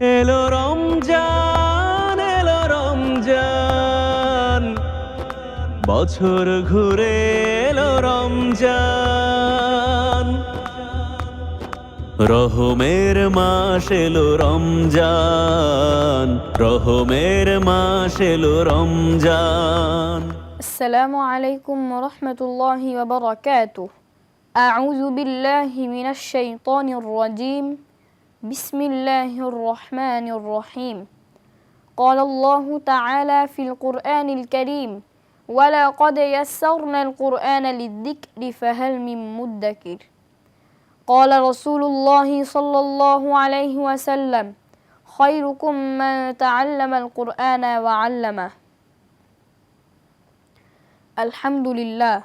এলো রমজান এলো রমজান। বছর ঘুরে এলো রমজান। রহমের মাস এলো রমজান, রহমের মাস এলো রমজান। আসসালামু আলাইকুম ورحمة الله وبركاته أعوذ بالله من الشيطان الرجيم بسم الله الرحمن الرحيم قال الله تعالى في القرآن الكريم ولقد يسرنا القرآن للذكر فهل من مدكر قال رسول الله صلى الله عليه وسلم خيركم من تعلم القرآن وعلمه আলহামদুলিল্লাহ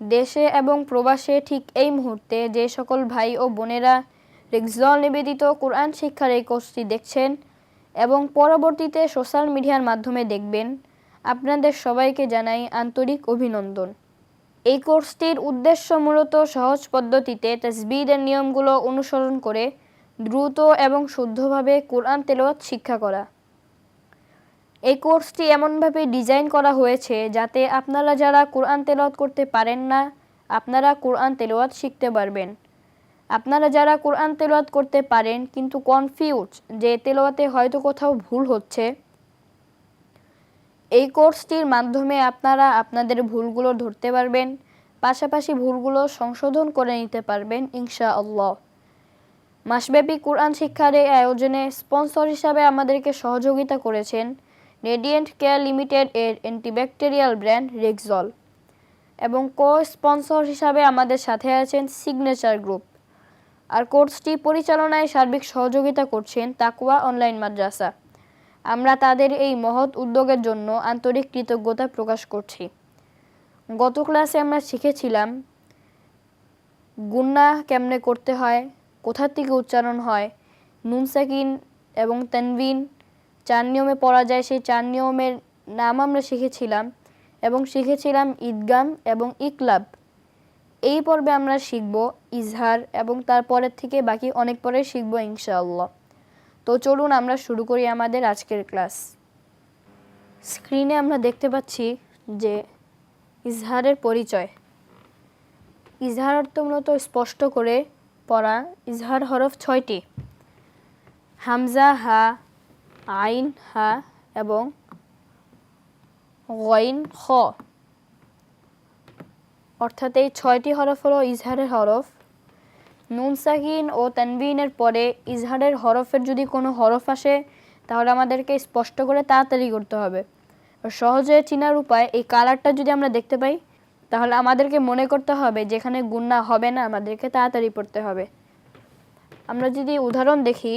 দেশে এবং প্রবাসে ঠিক এই মুহূর্তে যে সকল ভাই ও বোনেরা রেক্সল নিবেদিত কোরআন শিক্ষার এই কোর্সটি দেখছেন এবং পরবর্তীতে সোশ্যাল মিডিয়ার মাধ্যমে দেখবেন। আপনাদের সবাইকে জানাই আন্তরিক অভিনন্দন। এই কোর্সটির উদ্দেশ্য মূলত সহজ পদ্ধতিতে তসবিদের নিয়মগুলো অনুসরণ করে দ্রুত এবং শুদ্ধভাবে কোরআন তেলাওয়াত শিক্ষা করা। এই কোর্সটি এমনভাবে ডিজাইন করা হয়েছে যাতে আপনারা যারা কোরআন তেলাওয়াত করতে পারেন না, আপনারা কোরআন তেলাওয়াত শিখতে পারবেন। আপনারা যারা কোরআন তেলাওয়াত করতে পারেন, কিন্তু কনফিউজ যে তেলাওয়াতে হয়তো কোথাও ভুল হচ্ছে, এই কোর্সটির মাধ্যমে আপনারা আপনাদের ভুলগুলো ধরতে পারবেন, পাশাপাশি ভুলগুলো সংশোধন করে নিতে পারবেন ইনশা আল্লাহ মাসব্যাপী কোরআন শিক্ষার এই আয়োজনে স্পন্সর হিসাবে আমাদেরকে সহযোগিতা করেছেন রেডিয়েন্ট কেয়ার লিমিটেড এর অ্যান্টিব্যাকটেরিয়াল ব্র্যান্ড রেক্সল এবং কো স্পন্সর হিসাবে আমাদের সাথে আছেন সিগনেচার গ্রুপ। আর কোর্সটি পরিচালনায় সার্বিক সহযোগিতা করছেন তাকুয়া অনলাইন মাদ্রাসা। আমরা তাদের এই মহৎ উদ্যোগের জন্য আন্তরিক কৃতজ্ঞতা প্রকাশ করছি। গত ক্লাসে আমরা শিখেছিলাম গুন্না কেমনে করতে হয় কোথার থেকে উচ্চারণ হয় নুন সাকিন এবং তানবিন, চার নিয়মে পড়া যায় সেই চার নিয়মের নাম আমরা শিখেছিলাম এবং শিখেছিলাম ঈদগাম এবং ইকলাব। এই পর্বে আমরা শিখব ইজহার এবং তারপরের থেকে বাকি অনেক পরে শিখব ইনশাআল্লাহ। তো চলুন আমরা শুরু করি আমাদের আজকের ক্লাস। স্ক্রিনে আমরা দেখতে পাচ্ছি যে ইজহারের পরিচয়। ইজহার অর্থ মূলত স্পষ্ট করে পড়া। ইজহার হরফ ছয়টি। হামজা, হা, আইন, হা এবং গইন, খ। অর্থাৎ এই ছয়টি হরফ হলো ইজহারের হরফ। নুন, সাকিন ও তানবিনের পরে ইজহারের হরফের যদি কোনো হরফ আসে, তাহলে আমাদেরকে স্পষ্ট করে তাড়াতাড়ি করতে হবে। সহজে চিনার উপায়, এই কালারটা যদি আমরা দেখতে পাই, তাহলে আমাদেরকে মনে করতে হবে যেখানে গুন্না হবে না, আমাদেরকে তাড়াতাড়ি পড়তে হবে। আমরা যদি উদাহরণ দেখি,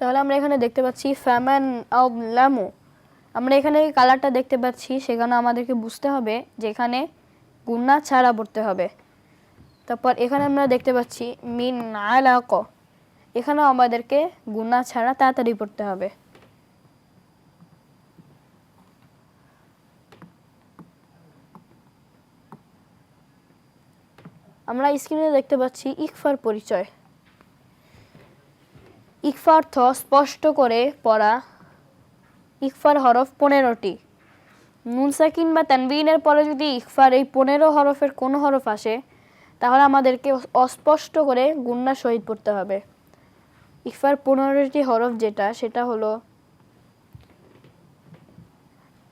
তাহলে আমরা এখানে দেখতে পাচ্ছি ফ্যামান লামু আমরা এখানে কালারটা দেখতে পাচ্ছি, সেখানে আমাদেরকে বুঝতে হবে যে এখানে গুন্না ছাড়া পড়তে হবে। তারপর এখানে আমরা দেখতে পাচ্ছি, মিন আলাক। এখানেও আমাদেরকে গুন্না ছাড়া তাড়াতাড়ি পড়তে হবে। আমরা স্ক্রিনে দেখতে পাচ্ছি ইকফার পরিচয়। ইকফা অর্থ স্পষ্ট করে পড়া ইকফার হরফ পনেরোটি। নুন সাকিন বা তানবিনের পরে যদি ইকফার এই পনেরো হরফের কোনো হরফ আসে, তাহলে আমাদেরকে অস্পষ্ট করে গুন্না শহীদ পড়তে হবে। ইকফার পনেরোটি হরফ যেটা, সেটা হলো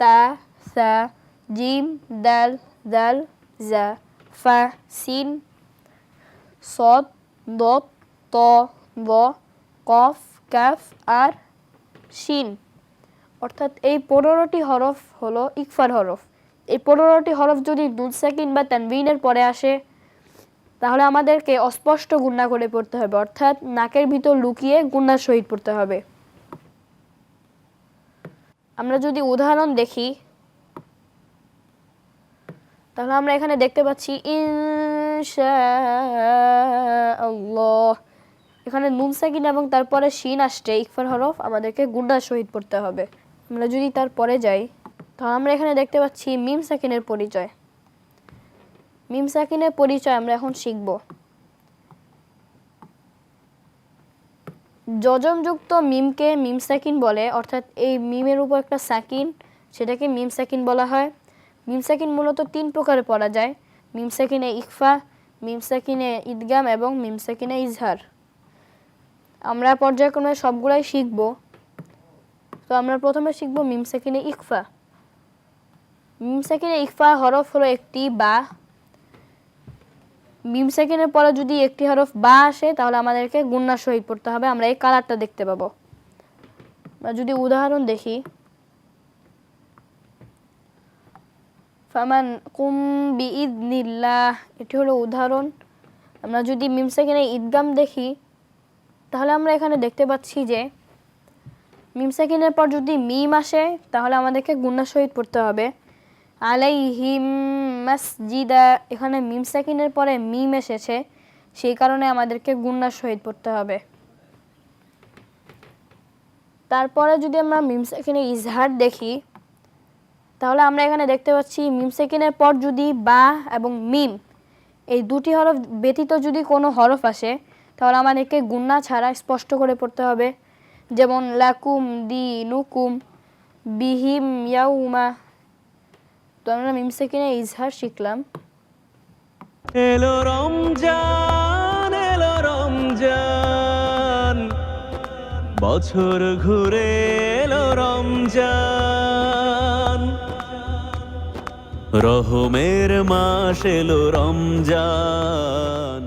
তা, সা, জিম, দাল দাল, জা, ফা, সিন সদ দত, ত ব কফ, কাফ, আর শিন অর্থাৎ এই পনেরোটি হরফ হলো ইকফার হরফ। এই পনেরোটি হরফ যদি দুধ সেকিন বা তানবিনের পরে আসে, তাহলে আমাদেরকে অস্পষ্ট গুন্না করে পড়তে হবে। অর্থাৎ নাকের ভিতর লুকিয়ে গুন্নার সহিত পড়তে হবে। আমরা যদি উদাহরণ দেখি, তাহলে আমরা এখানে দেখতে পাচ্ছি এখানে নুন সাকিন এবং তারপরে শিন আসছে ইকফার হরফ আমাদেরকে গুন্ডার সহিত পড়তে হবে। আমরা যদি তারপরে যাই, তাহলে আমরা এখানে দেখতে পাচ্ছি মিম সাকিনের পরিচয়। মিম সাকিনের পরিচয় আমরা এখন শিখব। যজমযুক্ত মিমকে মিম সাকিন বলে, অর্থাৎ এই মিমের উপর একটা সাকিন, সেটাকে মিম সাকিন বলা হয়। মিম সাকিন মূলত তিন প্রকারে পড়া যায়, মিম সাকিনে ইকফা, মিম সাকিনে ঈদগাম এবং মিম সাকিনে ইজহার। আমরা পর্যায়ক্রমে সবগুলাই শিখব। তো আমরা প্রথমে শিখব মিম সাকিনে ইকফা। মিম ইকফা হরফ হলো একটি বা। মিম সেকেন্ডের পরে যদি একটি হরফ বা আসে, তাহলে আমাদেরকে গুন্না সহিত পড়তে হবে। আমরা এই কালারটা দেখতে পাবো। যদি উদাহরণ দেখি। ফামান কুম এটি হলো উদাহরণ। আমরা যদি মিম সেকেন্ডে ঈদগাম দেখি, তাহলে আমরা এখানে দেখতে পাচ্ছি যে মিম সেকেন্ডের পর যদি মিম আসে, তাহলে আমাদেরকে গুন্না সহিত পড়তে হবে। আলাইহিম মাসজিদা, এখানে মিম সাকিনের পরে মিম এসেছে, সেই কারণে আমাদেরকে গুন্নার সহিত পড়তে হবে। তারপরে যদি আমরা মিম সাকিনে ইজহার দেখি, তাহলে আমরা এখানে দেখতে পাচ্ছি মিম সেকেন্ডের পর যদি বা এবং মিম, এই দুটি হরফ ব্যতীত যদি কোনো হরফ আসে, তাহলে আমাদেরকে গুন্না ছাড়া স্পষ্ট করে পড়তে হবে। যেমন লাকুম দি নুকুম বিহিম ইয়াউমা। তো আমরা মিম সেকেন্ডে ইজহার শিখলাম। এলো রমজান এলো রমজান। বছর ঘুরে এলো রমজান। রহমের মাস এলো রমজান।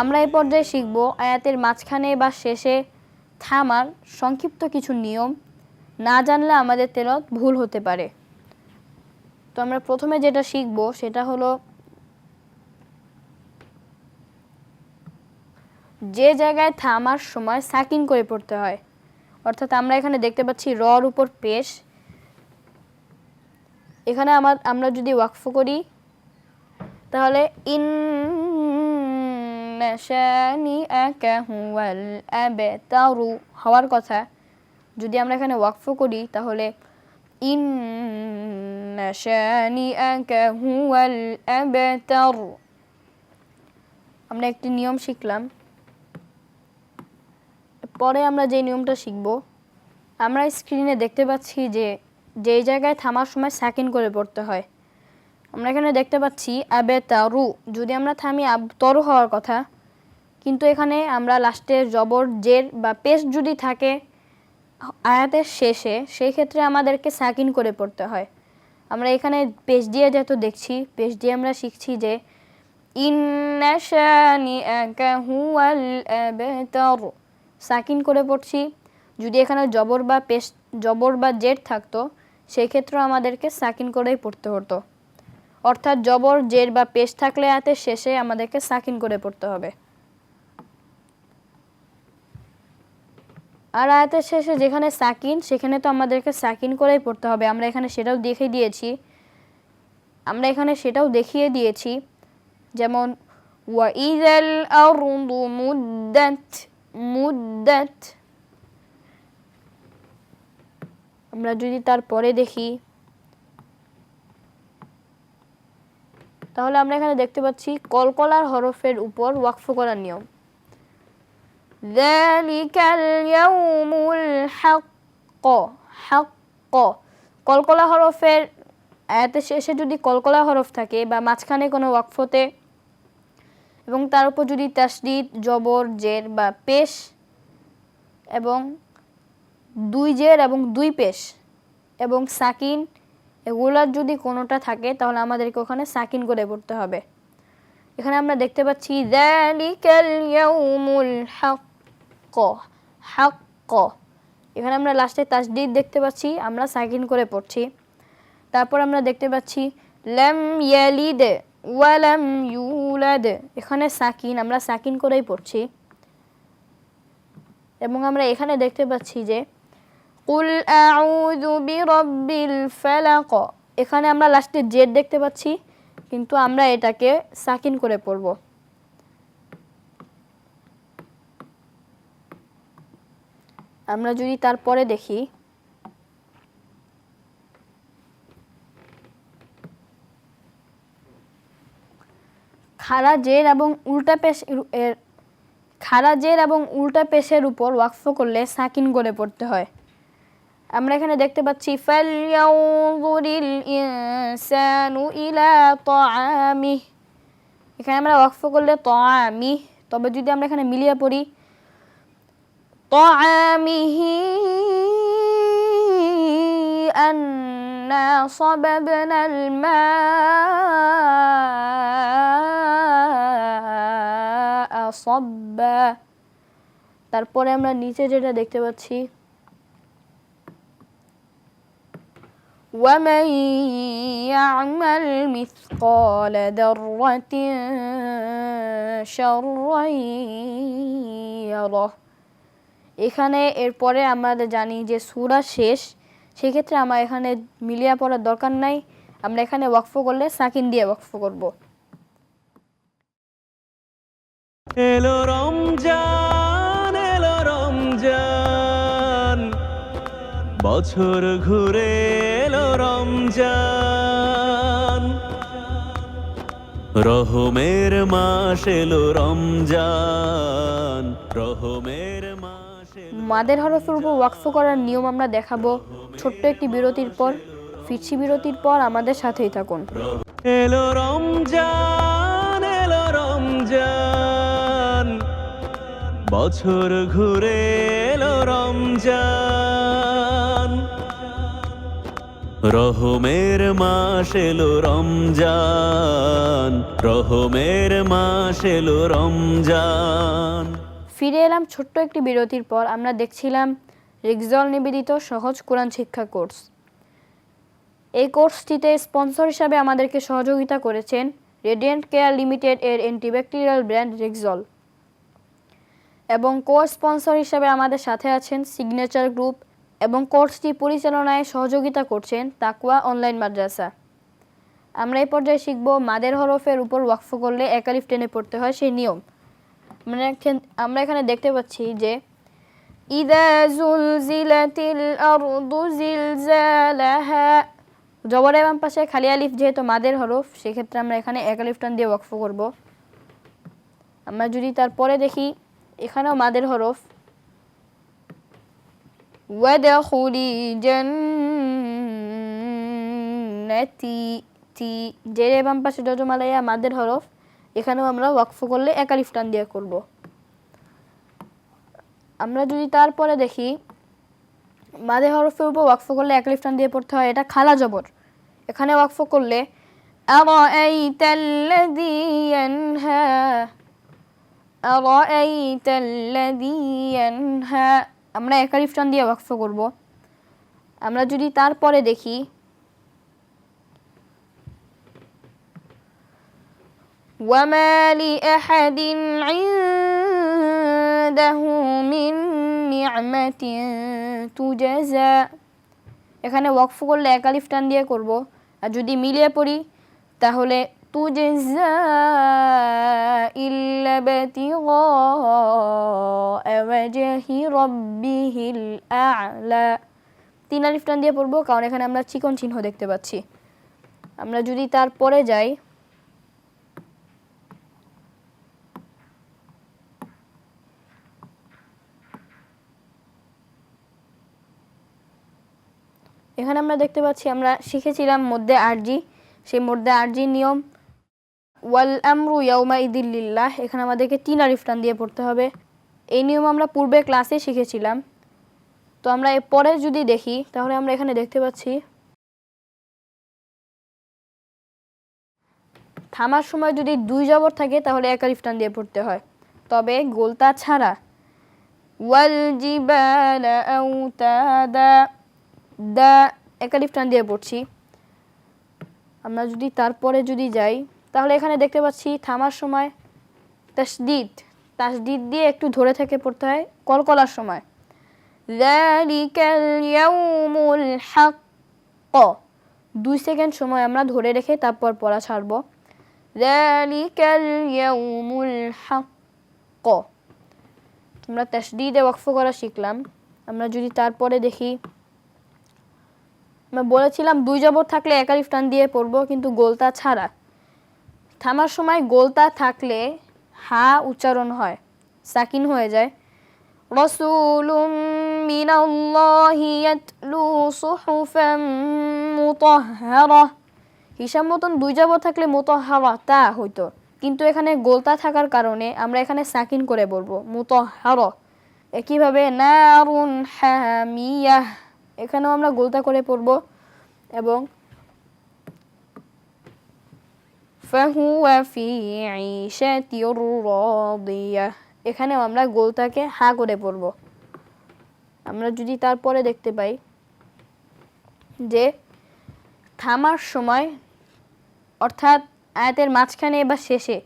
আমরা এই পর্যায়ে শিখব আয়াতের মাঝখানে বা শেষে থামার সংক্ষিপ্ত কিছু নিয়ম না জানলে আমাদের তেলত ভুল হতে পারে। তো আমরা প্রথমে যেটা শিখব সেটা হলো যে জায়গায় থামার সময় সাকিন করে পড়তে হয়। অর্থাৎ আমরা এখানে দেখতে পাচ্ছি রর উপর পেশ। এখানে আমার, আমরা যদি ওয়াকফ করি, তাহলে ইন হওয়ার কথা, যদি আমরা এখানে ওয়াকফ করি, তাহলে ইন আমরা একটি নিয়ম শিখলাম। পরে আমরা যে নিয়মটা শিখব, আমরা স্ক্রিনে দেখতে পাচ্ছি যে, যেই জায়গায় থামার সময় সেকেন্ড করে পড়তে হয়। আমরা এখানে দেখতে পাচ্ছি আবে তারু যদি আমরা থামি তরু হওয়ার কথা, কিন্তু এখানে আমরা লাস্টে জবর জের বা পেস্ট যদি থাকে, আয়াতের শেষে, সেই ক্ষেত্রে আমাদেরকে সাকিন করে পড়তে হয়। আমরা এখানে পেশ দিয়ে যেহেতু দেখছি, পেশ দিয়ে আমরা শিখছি যে সাকিন করে পড়ছি। যদি এখানে জবর বা পেস্ট জবর বা জের থাকতো, সেই ক্ষেত্রে আমাদেরকে সাকিন করেই পড়তে হতো। অর্থাৎ জবর, জের বা পেশ থাকলে আতে শেষে আমাদেরকে সাকিন করে পড়তে হবে। আর আয়াতের শেষে যেখানে সাকিন, সেখানে তো আমাদেরকে সাকিন করেই পড়তে হবে। আমরা এখানে সেটাও দেখে দিয়েছি। আমরা এখানে সেটাও দেখিয়ে দিয়েছি। যেমন আমরা যদি তারপরে দেখি তাহলে আমরা এখানে দেখতে পাচ্ছি কলকলার হরফের উপর ওয়াকফ করার নিয়ম। কলকলা হরফের এতে শেষে যদি কলকলা হরফ থাকে বা মাঝখানে কোনো ওয়াকফতে এবং তার উপর যদি তাসদিদ, জবর, জের বা পেশ এবং দুই জের এবং দুই পেশ এবং সাকিন এগুলার যদি কোনোটা থাকে, তাহলে আমাদেরকে ওখানে সাকিন করে পড়তে হবে। এখানে আমরা দেখতে পাচ্ছি এখানে আমরা লাস্টে তাসদিদ দেখতে পাচ্ছি, আমরা সাকিন করে পড়ছি। তারপর আমরা দেখতে পাচ্ছি, লাম ইয়ালিদ ওয়ালাম ইউলাদ এখানে সাকিন, আমরা সাকিন করেই পড়ছি। এবং আমরা এখানে দেখতে পাচ্ছি যে কুল আউযু বিরাব্বিল ফালাক। এখানে আমরা লাস্টে জেড দেখতে পাচ্ছি, কিন্তু আমরা এটাকে সাকিন করে পড়ব। আমরা যদি তারপরে দেখি খাড়া জের এবং উল্টা পেশ এর খারাজের এবং উল্টা পেশের উপর ওয়াকফ করলে সাকিন করে পড়তে হয়। আমরা এখানে দেখতে পাচ্ছি ফালইয়ানজুরিল ইনসানু ইলা তাআমি। এখানে আমরা ওয়াকফ করলে তাআমি। তবে যদি আমরা এখানে মিলিয়ে পড়ি, তাআমিহি আন্না সাবাবনাল মা সাব্বা। তারপরে আমরা নিচে যেটা দেখতে পাচ্ছি ومن يعمل مثقال ذرة شرا يره এখানে এরপরে আমরা জানি যে সূরা শেষ সেক্ষেত্রে আমার এখানে মিলিয়া পড়ার দরকার নাই আমরা এখানে ওয়াকফ করলে সাকিন দিয়ে ওয়াকফ করব এলো রমজান এলো রমজান বছর ঘুরে এলো রমজান। রহমের মাস এলো রমজান। রহমের মাস মাদের হরফের উপর ওয়াকফ করার নিয়ম আমরা দেখাবো। ছোট্ট একটি বিরতির পর ফিরছি বিরতির পর আমাদের সাথেই থাকুন। এলো রমজান এলো রমজান। বছর ঘুরে এলো রমজান। রহমের মাস এলো রমজান, রহমের মাস এলো রমজান। ফিরে এলাম ছোট্ট একটি বিরতির পর আমরা দেখছিলাম রিক্সল নিবেদিত সহজ কোরআন শিক্ষা কোর্স। এই কোর্সটিতে স্পন্সর হিসাবে আমাদেরকে সহযোগিতা করেছেন রেডিয়েন্ট কেয়ার লিমিটেড এর অ্যান্টিব্যাকটেরিয়াল ব্র্যান্ড রিক্সল এবং কো স্পন্সর হিসাবে আমাদের সাথে আছেন সিগনেচার গ্রুপ এবং কোর্সটি পরিচালনায় সহযোগিতা করছেন তাকুয়া অনলাইন মাদ্রাসা। আমরা এই পর্যায়ে শিখব মাদের হরফের উপর ওয়াকফ করলে একালিফ টেনে পড়তে হয় সেই নিয়ম। আমরা এখান- দেখতে পাচ্ছি যে, ইদা জুলজিলাতিল বাম পাশে খালি আলিফ যেহেতু মাদের হরফ, সেক্ষেত্রে আমরা এখানে এক আলিফ টান দিয়ে ওয়াকফ করব। আমরা যদি তারপরে দেখি, এখানেও মাদের হরফ। ওয়াদখুলি জান্নাতি তি জেরে বাম পাশে যজমালাইয়া মাদের হরফ এখানেও আমরা ওয়াকফ করলে এক আলিফ টান দিয়ে করব আমরা যদি তারপরে দেখি মাদে হরফের উপর ওয়াকফ করলে এক আলিফ টান দিয়ে পড়তে হয় এটা খালা জবর এখানে ওয়াকফ করলে أرأيت الذي ينهى أرأيت الذي ينهى আমরা এক আলিফ টান দিয়ে ওয়াকফ করব আমরা যদি তারপরে দেখি وما لأحد عنده من نعمة تجزى এখানে ওয়াকফ করলে এক আলিফ টান দিয়ে করব আর যদি মিলিয়ে পড়ি তাহলে তুজজা ইল্লা বাতিগা ওয়াজহি রাব্বিহিল আ'লা তিন আলিফ টান দিয়ে পড়ব, কারণ এখানে আমরা চিকন চিহ্ন দেখতে পাচ্ছি। আমরা যদি তারপরে যাই, এখানে আমরা দেখতে পাচ্ছি আমরা শিখেছিলাম মধ্যে আরজি। সেই মধ্যে আরজির নিয়ম ওয়াল আমরু ইয়াউমা ইদিল্লিল্লাহ এখানে আমাদেরকে তিন আলিফ টান দিয়ে পড়তে হবে। এই নিয়ম আমরা পূর্বে ক্লাসে শিখেছিলাম। তো আমরা এর পরে যদি দেখি, তাহলে আমরা এখানে দেখতে পাচ্ছি, থামার সময় যদি দুই জবর থাকে, তাহলে এক আলিফ টান দিয়ে পড়তে হয়। তবে গোলতা ছাড়া ওয়াল জিবালা আউতাদা, দা একালিফ টান দিয়ে পড়ছি। আমরা যদি তারপরে যদি যাই তাহলে এখানে দেখতে পাচ্ছি থামার সময়, তাসদিদ তাসদিদ দিয়ে একটু ধরে থেকে পড়তে হয়, কলকলার সময়। ক দুই সেকেন্ড সময় আমরা ধরে রেখে তারপর পড়া ছাড়ব। ক আমরা তাসদিদে ওয়াকফ করা শিখলাম। আমরা যদি তারপরে দেখি, আমরা বলেছিলাম দুই জবর থাকলে একা টান দিয়ে পড়ব, কিন্তু গোলতা ছাড়া। থামার সময় গোলতা থাকলে হা উচ্চারণ হয়, সাকিন হয়ে যায়। রসুলুম হিসাব মতন দুই যাব থাকলে মুতাহহারা তা হইতো। কিন্তু এখানে গোলতা থাকার কারণে আমরা এখানে সাকিন করে বলব মুতাহহারা একইভাবে হামিয়াহ এখানেও আমরা গোলতা করে পড়ব এবং ফাহুয়া ফি ঈশাতির রাদিয়াহ এখানেও আমরা গোলতাকে হা করে পড়ব। আমরা যদি তারপরে দেখতে পাই যে থামার সময়, অর্থাৎ আয়াতের মাঝখানে বা শেষে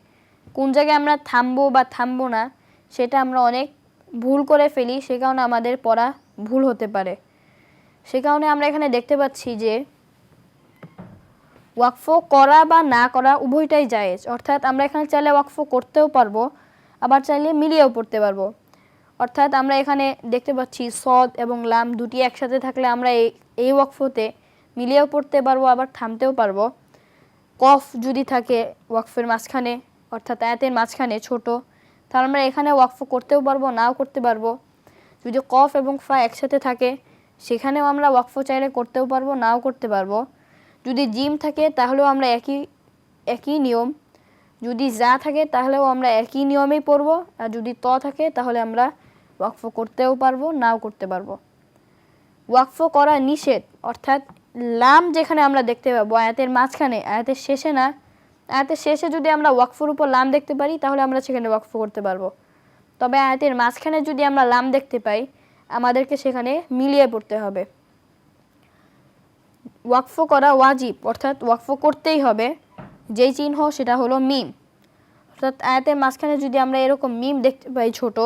কোন জায়গায় আমরা থামবো বা থামবো না, সেটা আমরা অনেক ভুল করে ফেলি, সে কারণে আমাদের পড়া ভুল হতে পারে। সে কারণে আমরা এখানে দেখতে পাচ্ছি যে ওয়াকফ করা বা না করা উভয়টাই জায়েজ। অর্থাৎ আমরা এখানে চাইলে ওয়াকফ করতেও পারব, আবার চাইলে মিলিয়েও পড়তে পারব। অর্থাৎ আমরা এখানে দেখতে পাচ্ছি সদ এবং লাম দুটি একসাথে থাকলে আমরা এই এই ওয়াকফতে মিলিয়েও পড়তে পারব, আবার থামতেও পারব। কফ যদি থাকে ওয়াকফের মাঝখানে, অর্থাৎ আয়াতের মাঝখানে ছোট, তাহলে আমরা এখানে ওয়াকফ করতেও পারব, নাও করতে পারব। যদি কফ এবং ফা একসাথে থাকে, সেখানেও আমরা ওয়াকফ চাইলে করতেও পারব, নাও করতে পারব। যদি জিম থাকে, তাহলেও আমরা একই একই নিয়ম। যদি যা থাকে, তাহলেও আমরা একই নিয়মেই পড়ব। আর যদি ত থাকে, তাহলে আমরা ওয়াকফ করতেও পারব, নাও করতে পারব। ওয়াকফ করা নিষেধ, অর্থাৎ লাম যেখানে আমরা দেখতে পাবো, আয়াতের মাঝখানে, আয়াতের শেষে না, আয়াতের শেষে যদি আমরা ওয়াকফের উপর লাম দেখতে পারি, তাহলে আমরা সেখানে ওয়াকফ করতে পারব। তবে আয়াতের মাঝখানে যদি আমরা লাম দেখতে পাই, আমাদেরকে সেখানে মিলিয়ে পড়তে হবে। ওয়াকফ করা ওয়াজিব, অর্থাৎ ওয়াকফ করতেই হবে। যেই চিহ্ন, সেটা হলো মিম। অর্থাৎ আয়াতের মাঝখানে যদি আমরা এরকম মিম দেখতে পাই ছোট,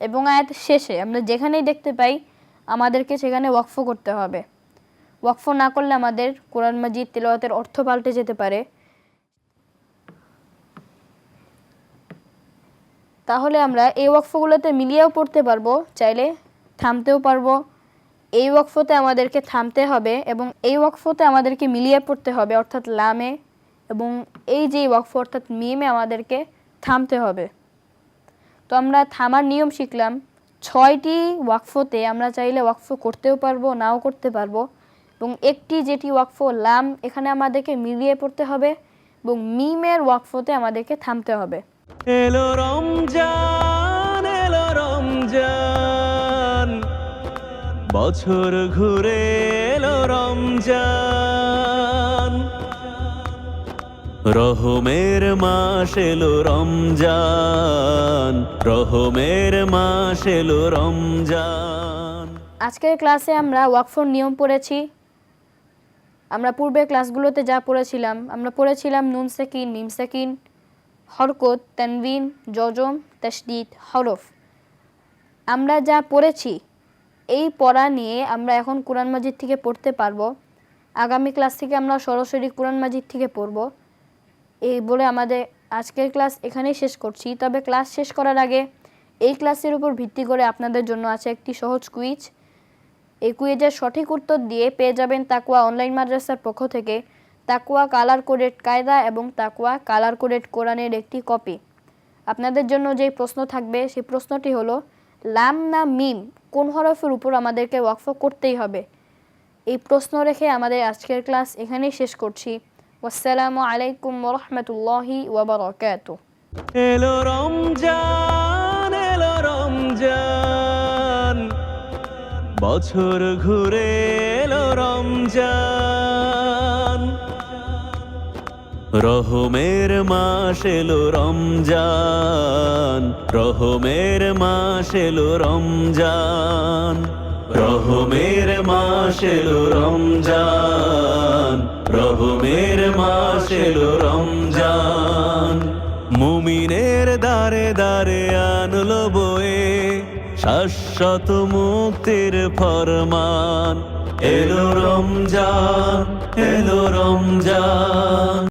এবং আয়াতের শেষে আমরা যেখানেই দেখতে পাই, আমাদেরকে সেখানে ওয়াকফ করতে হবে। ওয়াকফ না করলে আমাদের কোরআন মাজিদ তেলাওয়াতের অর্থ পাল্টে যেতে পারে। তাহলে আমরা এই ওয়াকফগুলোতে মিলিয়েও পড়তে পারব, চাইলে থামতেও পারব। এই ওয়াকফতে আমাদেরকে থামতে হবে এবং এই ওয়াকফতে আমাদেরকে মিলিয়ে পড়তে হবে, অর্থাৎ লামে এবং এই যে ওয়াকফ, অর্থাৎ মিমে আমাদেরকে থামতে হবে। তো আমরা থামার নিয়ম শিখলাম, ছয়টি ওয়াকফতে আমরা চাইলে ওয়াকফ করতেও পারব, নাও করতে পারব এবং একটি যেটি ওয়াকফ, লাম, এখানে আমাদেরকে মিলিয়ে পড়তে হবে এবং মিমের ওয়াকফতে আমাদেরকে থামতে হবে। এলো রমজান এলো রমজান। বছর ঘুরে এলো রমজান। রহমের মাস এলো রমজান। রহমের মাস এলো রমজান। আজকের ক্লাসে আমরা ওয়াকফর নিয়ম পড়েছি। আমরা পূর্বের ক্লাসগুলোতে যা পড়েছিলাম, আমরা পড়েছিলাম নুন সেকিন, মিম সেকিন, হরকত, তানবিন, জজম, তশদিদ, হরফ। আমরা যা পড়েছি এই পড়া নিয়ে আমরা এখন কোরআন মাজিদ থেকে পড়তে পারব। আগামী ক্লাস থেকে আমরা সরাসরি কোরআন মাজিদ থেকে পড়ব। এই বলে আমাদের আজকের ক্লাস এখানেই শেষ করছি। তবে ক্লাস শেষ করার আগে এই ক্লাসের উপর ভিত্তি করে আপনাদের জন্য আছে একটি সহজ কুইজ। এই কুইজের সঠিক উত্তর দিয়ে পেয়ে যাবেন তাকুয়া অনলাইন মাদ্রাসার পক্ষ থেকে তাকুয়া কালার কোডেড কায়দা এবং তাকুয়া কালার কোডেড কোরআনের একটি কপি। আপনাদের জন্য যে প্রশ্ন থাকবে, সেই প্রশ্নটি হলো, লাম না মিম? কোন হরফের উপর আমাদেরকে ওয়াকফ করতেই হবে? এই প্রশ্ন রেখে আমাদের আজকের ক্লাস এখানেই শেষ করছি। আসসালামু আলাইকুম রহমতুল্লাহি ওবরাকাত এলো রমজান এলো রমজান। বছর ঘুরে এলো রমজান। রহমের মাস এলো রমজান রহমের মাস এলো রমজান রহমের মাস এলো রমজান রহমের মাস এলো রমজান। মুমিনের দারে দারে আনলো বয়ে, শাশ্বত মুক্তির ফরমান। এলো রমজান এলো রমজান